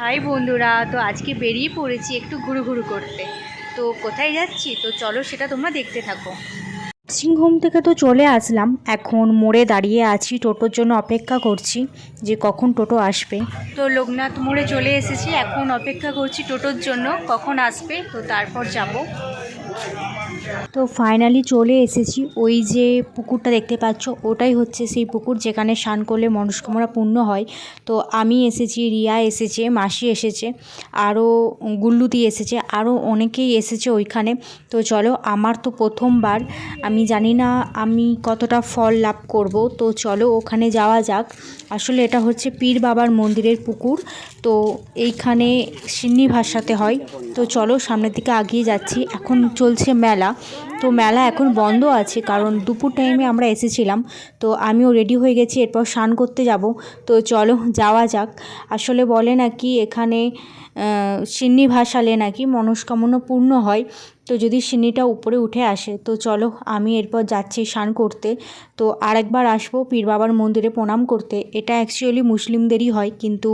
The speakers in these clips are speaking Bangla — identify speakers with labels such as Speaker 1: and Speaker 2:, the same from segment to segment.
Speaker 1: হাই বন্ধুরা তো আজকে বেরিয়ে পড়েছি একটু ঘুরু ঘুরু করতে। তো কোথায় যাচ্ছি? তো চলো সেটা তোমরা দেখতে থাকো। সিংহোম থেকে তো চলে আসলাম। এখন মোড়ে দাঁড়িয়ে আছি টোটোর জন্য অপেক্ষা করছি যে কখন টোটো আসবে। তো লোকনাথ মোড়ে চলে এসেছি এখন অপেক্ষা করছি টোটোর জন্য কখন আসবে? তো তারপর যাব। তো ফাইনালি চলে এসেছি। ওই যে পুকুরটা দেখতে পাচ্ছ, ওটাই হচ্ছে সেই পুকুর যেখানে স্নান করলে মনস্কামনা পূর্ণ হয়। তো আমি এসেছি, রিয়া এসেছে, মাসি এসেছে, আরও গুল্লুদি এসেছে, আরও অনেকেই এসেছে ওইখানে। তো চলো, আমার তো প্রথমবার, আমি জানি না আমি কতটা ফল লাভ করব। তো চলো, ওখানে যাওয়া যাক। আসলে এটা হচ্ছে পীর বাবার মন্দিরের পুকুর। তো এইখানে সিন্নি ভাষাতে হয়। তো চলো, সামনের দিকে আগিয়ে যাচ্ছি। এখন চলছে মেলা। তো মেলা এখন বন্ধ আছে, কারণ দুপুর টাইমে আমরা এসেছিলাম। তো আমিও রেডি হয়ে গেছি, এরপর স্নান করতে যাব। তো চলো, যাওয়া যাক। আসলে বলে নাকি এখানে সিন্নি ভাসালে নাকি মনস্কামনা পূর্ণ হয়। তো যদি সিন্নিটা উপরে উঠে আসে, তো চলো, আমি এরপর যাচ্ছি স্নান করতে। তো আরেকবার আসব পীর বাবার মন্দিরে প্রণাম করতে। এটা অ্যাকচুয়ালি মুসলিমদেরই হয়, কিন্তু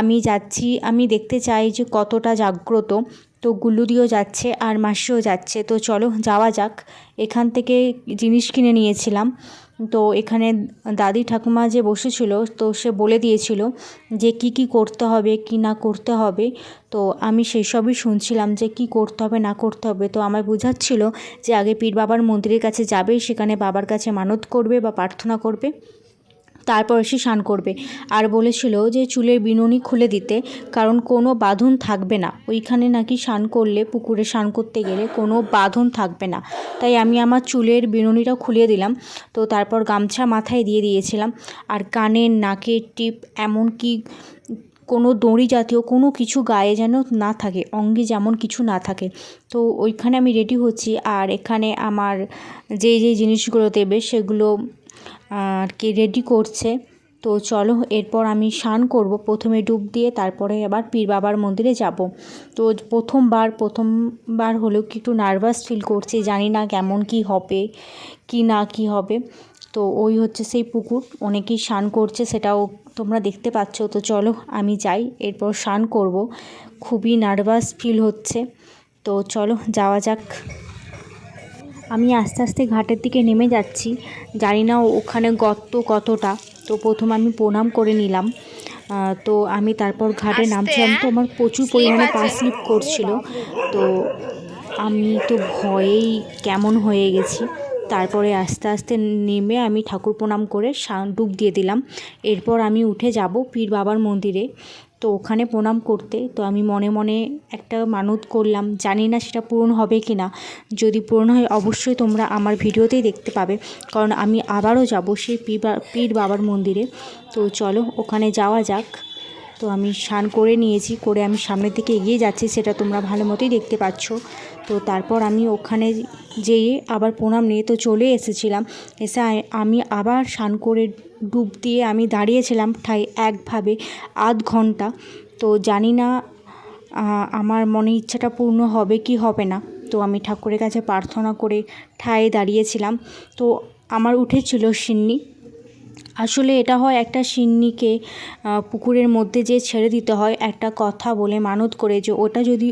Speaker 1: আমি যাচ্ছি, আমি দেখতে চাই যে কতটা জাগ্রত। তো গুল্লুদিও যাচ্ছে আর মাসিও যাচ্ছে। তো চলো যাওয়া যাক। এখান থেকে জিনিস কিনে নিয়েছিলাম। তো এখানে দাদি ঠাকুমা যে বসেছিল, তো সে বলে দিয়েছিল যে কি কি করতে হবে, কি না করতে হবে। তো আমি সেই সবই শুনছিলাম যে কি করতে হবে, না করতে হবে। তো আমায় বোঝাচ্ছিল যে আগে পীর বাবার মন্দিরের কাছে যাবে, সেখানে বাবার কাছে মানত করবে বা প্রার্থনা করবে। তারপর এসে স্নান করবে। আর বলেছিল যে চুলের বিনুনি খুলে দিতে, কারণ কোনো বাঁধন থাকবে না। ওইখানে নাকি স্নান করলে, পুকুরে স্নান করতে গেলে কোনো বাঁধন থাকবে না। তাই আমি আমার চুলের বিনুনিটা খুলে দিলাম। তো তারপর গামছা মাথায় দিয়ে দিয়েছিলাম। আর কানের নাকের টিপ, এমনকি কোনো দড়ি জাতীয় কোনো কিছু গায়ে যেন না থাকে, অঙ্গে যেমন কিছু না থাকে। তো ওইখানে আমি রেডি হচ্ছি। আর এখানে আমার যে যে জিনিসগুলো দেবে, সেগুলো আর কি রেডি করছে। তো চলো, এরপর আমি স্নান করব। প্রথমে ডুব দিয়ে তারপরে আবার পীর বাবার মন্দিরে যাব। তো প্রথমবার প্রথমবার হলেও কি একটু নার্ভাস ফিল করছি, জানি না কেমন কি হবে, কি না কি হবে। তো ওই হচ্ছে সেই পুকুর, অনেকেই স্নান করছে, সেটাও তোমরা দেখতে পাচ্ছ। তো চলো, আমি যাই, এরপর স্নান করব। খুবই নার্ভাস ফিল হচ্ছে। তো চলো, যাওয়া যাক। আমি আস্তে আস্তে ঘাটের দিকে নেমে যাচ্ছি। জানি না ওখানে গর্ত কতটা। তো প্রথম আমি প্রণাম করে নিলাম। তো আমি তারপর ঘাটে নামছিলাম তো আমার প্রচুর পরিমাণে পা স্লিপ করছিল। তো আমি তো ভয়েই কেমন হয়ে গেছি। তারপরে আস্তে আস্তে নেমে আমি ঠাকুর প্রণাম করে ডুব দিয়ে দিলাম। এরপর আমি উঠে যাব পীর বাবার মন্দিরে। তো ওখানে প্রণাম করতে। তো আমি মনে মনে একটা মানত করলাম, জানি না সেটা পূরণ হবে কি না যদি পূরণ হয় অবশ্যই তোমরা আমার ভিডিওতেই দেখতে পাবে। কারণ আমি আবারও যাব সেই পীর বাবার মন্দিরে। তো চলো ওখানে যাওয়া যাক। তো আমি স্নান করে নিয়েছি, করে আমি সামনের দিকে এগিয়ে যাচ্ছি, সেটা তোমরা ভালো মতোই দেখতে পাচ্ছ। তো তারপর আমি ওখানে যেয়ে আবার প্রণাম নিয়ে তো চলে এসেছিলাম। এসে আমি আবার স্নান করে ডুব দিয়ে আমি দাঁড়িয়েছিলাম ঠাই একভাবে আধ ঘণ্টা। তো জানি না আমার মনে ইচ্ছাটা পূর্ণ হবে কি হবে না। তো আমি ঠাকুরের কাছে প্রার্থনা করে ঠায়ে দাঁড়িয়েছিলাম। তো আমার উঠেছিল সিন্নি। আসলে এটা হয় একটা সিন্নিকে পুকুরের মধ্যে যে ছেড়ে দিতে হয় একটা কথা বলে মানত করে যে ওটা যদি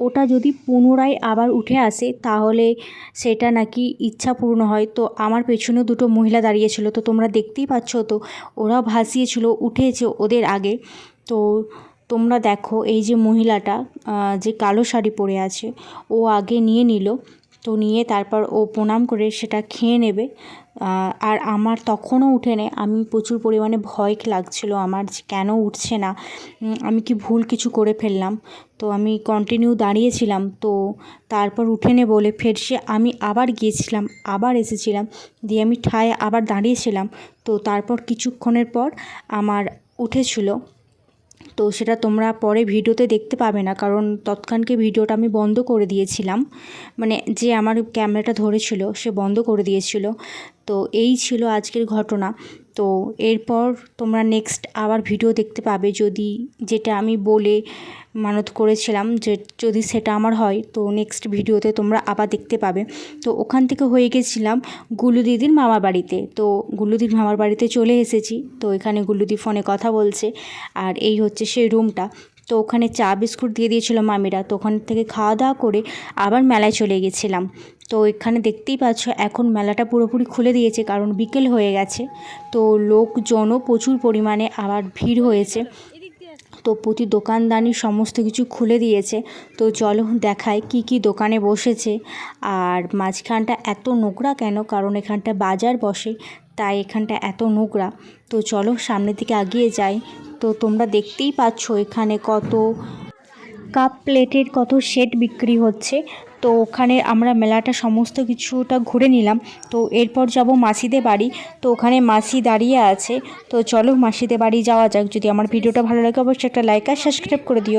Speaker 1: ওটা যদি পুনরায় আবার উঠে আসে তাহলে সেটা নাকি ইচ্ছা পূর্ণ হয়। তো আমার পেছনে দুটো মহিলা দাঁড়িয়েছিল তো তোমরা দেখতেই পাচ্ছ তো ওরা ভাসিয়েছিল, উঠেছে ওদের আগে। তো তোমরা দেখো এই যে মহিলাটা যে কালো শাড়ি পরে আছে, ও আগে নিয়ে নিল। তো নিয়ে তারপর ও প্রণাম করে সেটা খেয়ে নেবে। আর আমার তখনও উঠে নে আমি প্রচুর পরিমাণে ভয় লাগছিল আমার কেন উঠছে না। আমি কি ভুল কিছু করে ফেললাম? তো আমি কন্টিনিউ দাঁড়িয়েছিলাম। তো তারপর উঠে নে বলে ফের সে আমি আবার গিয়েছিলাম, আবার এসেছিলাম। দিয়ে আমি ঠায় আবার দাঁড়িয়েছিলাম। তো তারপর কিছুক্ষণের পর আমার উঠেছিল। তো সেটা তোমরা পরে ভিডিওতে দেখতে পাবে না, কারণ তৎক্ষণকে ভিডিওটা আমি বন্ধ করে দিয়েছিলাম। মানে যে আমার ক্যামেরাটা ধরেছিল, সে বন্ধ করে দিয়েছিল। তো এই ছিল আজকের ঘটনা। তো এরপর তোমরা নেক্সট আবার ভিডিও দেখতে পাবে যদি যেটা আমি বলে মানত করেছিলাম যে যদি সেটা আমার হয়, তো নেক্সট ভিডিওতে তোমরা আবার দেখতে পাবে। তো ওখান থেকে হয়ে গেছিলাম গুলু দিদির মামার বাড়িতে। তো গুলুদির মামার বাড়িতে চলে এসেছি। তো এখানে গুলুদি ফোনে কথা বলছে। আর এই হচ্ছে সেই রুমটা তো ওখানে চা বিস্কুট দিয়ে দিয়েছিল মামিরা। তো ওখান থেকে খাওয়া দাওয়া করে আবার মেলায় চলে গেছিলাম। তো এখানে দেখতেই পাচ্ছ, এখন মেলাটা পুরোপুরি খুলে দিয়েছে কারণ বিকেল হয়ে গেছে। তো লোকজনও প্রচুর পরিমাণে আবার ভিড় হয়েছে। তো প্রতি দোকানদানি সমস্ত কিছু খুলে দিয়েছে। তো চলো দেখায় কি কি দোকানে বসেছে। আর মাঝখানটা এত নোংরা কেন? কারণ এখানটা বাজার বসে, তাই এখানটা এত নোংরা। তো চলো সামনের দিকে এগিয়ে যাই। তো তোমরা দেখতেই পাচ্ছ এখানে কত কাপ প্লেটের কত সেট বিক্রি হচ্ছে। তো ওখানে আমরা মেলাটা সমস্ত কিছুটা ঘুরে নিলাম। তো এরপর যাব মাসিদের বাড়ি। তো ওখানে মাসি দাঁড়িয়ে আছে। তো চলো মাসিদের বাড়ি যাওয়া যাক। যদি আমার ভিডিওটা ভালো লাগে, অবশ্যই একটা লাইক আর সাবস্ক্রাইব করে দিও।